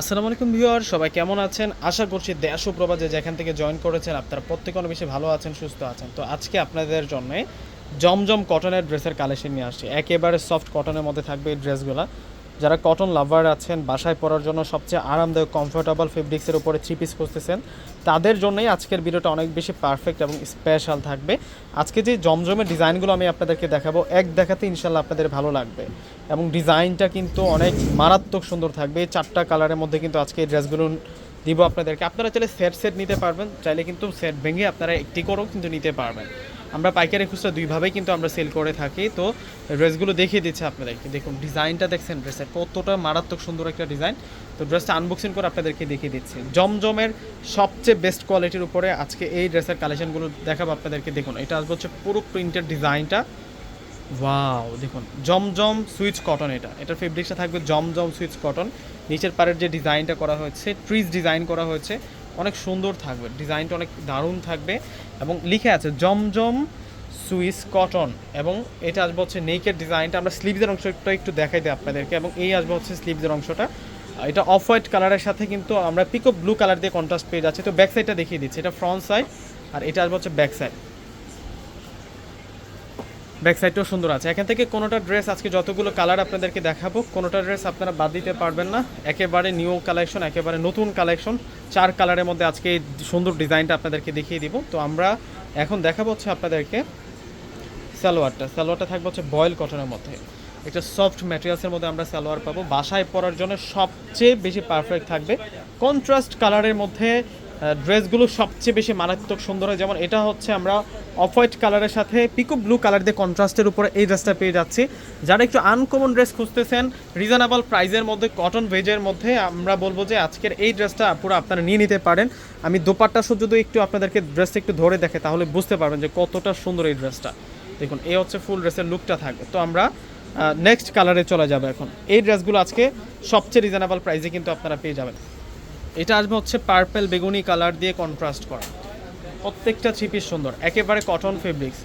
আসসালামু আলাইকুম ভিউয়ার, সবাই কেমন আছেন? আশা করছি দেশ ও প্রবাদে যেখান থেকে জয়েন করেছেন আপনারা প্রত্যেক অনেক বেশি ভালো আছেন, সুস্থ আছেন। তো আজকে আপনাদের জন্য জমজম কটনের ড্রেসের কালেকশন নিয়ে আসছি। একেবারে সফট কটনের মধ্যে থাকবে এই ড্রেসগুলো যারা কটন লাভার আছেন, বাসায় পরার জন্য সবচেয়ে আরামদায়ক কমফোর্টেবল ফেব্রিক্সের উপরে থ্রি পিস খুঁজতেছেন, তাদের জন্যই আজকের ভিডিওটা অনেক বেশি পারফেক্ট এবং স্পেশাল থাকবে। আজকে যে জমজমের ডিজাইনগুলো আমি আপনাদেরকে দেখাবো, এক দেখাতে ইনশাল্লাহ আপনাদের ভালো লাগবে। এবং ডিজাইনটা কিন্তু অনেক মারাত্মক সুন্দর থাকবে। চারটা কালারের মধ্যে কিন্তু আজকে এই ড্রেসগুলো দিব আপনাদেরকে। আপনারা চাইলে সেট সেট নিতে পারবেন, চাইলে কিন্তু সেট ভেঙে আপনারা একটি করেও কিন্তু নিতে পারবেন। আমরা পাইকারি খুচরা দুইভাবেই কিন্তু আমরা সেল করে থাকি। তো ড্রেসগুলো দেখিয়ে দিচ্ছে আপনাদেরকে। দেখুন, ডিজাইনটা দেখছেন ড্রেসের কতটা মারাত্মক সুন্দর একটা ডিজাইন। তো ড্রেসটা আনবক্সিং করে আপনাদেরকে দেখিয়ে দিচ্ছি। জমজমের সবচেয়ে বেস্ট কোয়ালিটির উপরে আজকে এই ড্রেসের কালেকশনগুলো দেখাবো আপনাদেরকে। দেখুন, এটা আসবে হচ্ছে পুরো প্রিন্টের ডিজাইনটা ওয়াও দেখুন, জমজম সুইচ কটন এটা। এটার ফেব্রিক্সটা থাকবে জমজম সুইচ কটন নিচের পাড়ের যে ডিজাইনটা করা হয়েছে ট্রিজ ডিজাইন করা হয়েছে অনেক সুন্দর থাকবে, ডিজাইনটা অনেক দারুণ থাকবে এবং লিখে আছে, জমজম সুইস কটন এবং এটা আসবে হচ্ছে নেকের ডিজাইনটা, আমরা স্লিভসের অংশটা একটু দেখাই দিই আপনাদেরকে এবং এই আসবে হচ্ছে স্লিভসের অংশটা। এটা অফ হোয়াইট কালারের সাথে কিন্তু আমরা পিকো ব্লু কালার দিয়ে কন্ট্রাস্ট পেয়ে যাচ্ছি, তো ব্যাক সাইডটা দেখিয়ে দিচ্ছি, এটা ফ্রন্ট সাইড আর এটা আসবে হচ্ছে ব্যাক সাইড ব্যাক সাইডটাও সুন্দর আছে। এখান থেকে কোনোটা ড্রেস আজকে যতগুলো কালার আপনাদেরকে দেখাবো, কোনোটা ড্রেস আপনারা বাদ দিতে পারবেন না। একেবারে নিউ কালেকশন, একেবারে নতুন কালেকশন। চার কালারের মধ্যে আজকে এই সুন্দর ডিজাইনটা আপনাদেরকে দেখিয়ে দিব। তো আমরা এখন দেখাবো হচ্ছে আপনাদেরকে সালোয়ারটা। সালোয়ারটা থাকবে হচ্ছে বয়েল কটনের মধ্যে। একটা সফট ম্যাটেরিয়ালসের মধ্যে আমরা সালোয়ার পাবো। বাসায় পরার জন্য সবচেয়ে বেশি পারফেক্ট থাকবে। কন্ট্রাস্ট কালারের মধ্যে ড্রেসগুলো সবচেয়ে বেশি মারাত্মক সুন্দর হয়। যেমন এটা হচ্ছে আমরা অফ হোয়াইট কালারের সাথে পিকো ব্লু কালার দিয়ে কন্ট্রাস্টের উপরে এই ড্রেসটা পেয়ে যাচ্ছি। যারা একটু আনকমন ড্রেস খুঁজতেছেন রিজনেবল প্রাইজের মধ্যে কটন ভেজের মধ্যে, আমরা বলব যে আজকের এই ড্রেসটা পুরো আপনারা নিয়ে নিতে পারেন। আমি দোপাট্টা যদি একটু আপনাদেরকে ড্রেসটা একটু ধরে দেখে, তাহলে বুঝতে পারবেন যে কতটা সুন্দর এই ড্রেসটা। দেখুন এই হচ্ছে ফুল ড্রেসের লুকটা থাকবে। তো আমরা নেক্সট কালারে চলে যাব এখন। এই ড্রেসগুলো আজকে সবচেয়ে রিজনেবল প্রাইসে কিন্তু আপনারা পেয়ে যাবেন। এটা আসবে হচ্ছে পার্পেল বেগুনি কালার দিয়ে কন্ট্রাস্ট করা। প্রত্যেকটা পিস সুন্দর, একেবারে কটন ফেব্রিক্স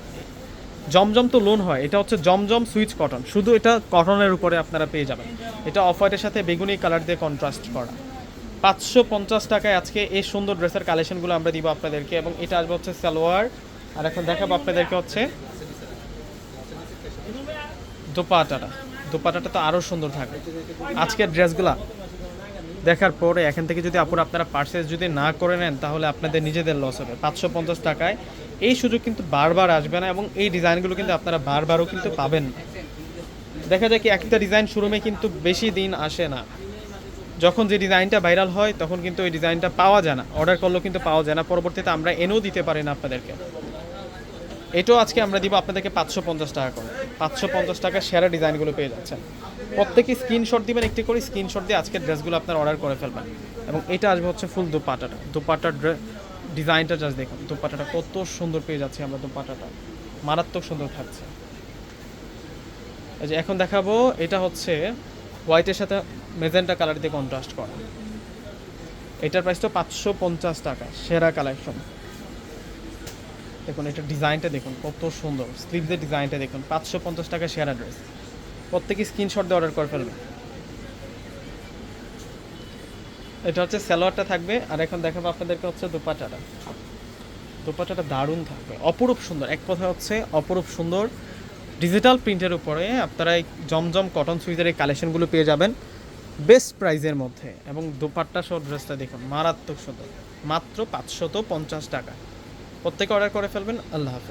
জমজম তো লোন হয়, এটা হচ্ছে জমজম সুইচ কটন শুধু এটা কটনের উপরে আপনারা পেয়ে যাবেন। এটা অফ হোয়াইটের সাথে বেগুনি কালার দিয়ে কন্ট্রাস্ট করা। পাঁচশো পঞ্চাশ টাকায় আজকে এই সুন্দর ড্রেসের কালেকশনগুলো আমরা দিব আপনাদেরকে এবং এটা আসবে হচ্ছে সালোয়ার। আর এখন দেখাবো আপনাদেরকে হচ্ছে দোপাটাটা। দোপাটাটা তো আরও সুন্দর থাকবে। আজকের ড্রেসগুলা দেখার পরে এখান থেকে যদি আপুর আপনারা পার্সেস যদি না করে নেন, তাহলে আপনাদের নিজেদের লস হবে। পাঁচশো পঞ্চাশ টাকায়। এই সুযোগ কিন্তু বারবার আসবে না এবং এই ডিজাইনগুলো কিন্তু আপনারা বারবারও কিন্তু পাবেন না। দেখা যায় কি, একটা ডিজাইন শোরুমে কিন্তু বেশি দিন আসে না। যখন যে ডিজাইনটা ভাইরাল হয়, তখন কিন্তু ওই ডিজাইনটা পাওয়া যায় না। অর্ডার করলেও কিন্তু পাওয়া যায় না। পরবর্তীতে আমরা এনেও দিতে পারি না আপনাদেরকে। এটাও আজকে আমরা দিব আপনাদেরকে পাঁচশো পঞ্চাশ টাকা করে। পাঁচশো পঞ্চাশ টাকা সেরা ডিজাইনগুলো পেয়ে যাচ্ছেন। প্রত্যেকে স্ক্রিনশট দিবেন, একটি করে স্ক্রিনশট দিয়ে আজকের ড্রেসগুলো আপনার অর্ডার করে ফেলবেন। এবং এটা আসবে হচ্ছে ফুল দোপাটাটা। দোপাটার ডিজাইনটা জাস্ট দেখুন, দোপাটাটা কত সুন্দর পেয়ে যাচ্ছি আমরা দোপাটাটা। মারাত্মক সুন্দর থাকছে। যে এখন দেখাবো, এটা হচ্ছে হোয়াইটের সাথে মেজেন্টা কালার দিয়ে কন্ট্রাস্ট করা। এটার প্রাইস তো পাঁচশো পঞ্চাশ টাকা, সেরা কালেকশন দেখুন, এটা ডিজাইনটা দেখুন, কত সুন্দর। স্লিভসের ডিজাইনটা দেখুন, পাঁচশো পঞ্চাশ টাকা সেরা ড্রেস প্রত্যেকে স্ক্রিনশট দিয়ে অর্ডার করে ফেলবে। এটা হচ্ছে সালোয়ারটা থাকবে, আর এখন দেখাবো আপনাদেরকে হচ্ছে দোপাটাটা। দোপাটাটা দারুণ থাকবে, অপরূপ সুন্দর। এক কথা হচ্ছে অপরূপ সুন্দর। ডিজিটাল প্রিন্টের উপরে আপনারা এই জমজম কটন সুইজের এই কালেকশনগুলো পেয়ে যাবেন বেস্ট প্রাইজের মধ্যে। এবং দোপাট্টা সহ ড্রেসটা দেখুন, মারাত্মক সুন্দর। মাত্র পাঁচশত পঞ্চাশ টাকা। প্রত্যেকে অর্ডার করে ফেলবেন, আল্লাহ হাফেজ।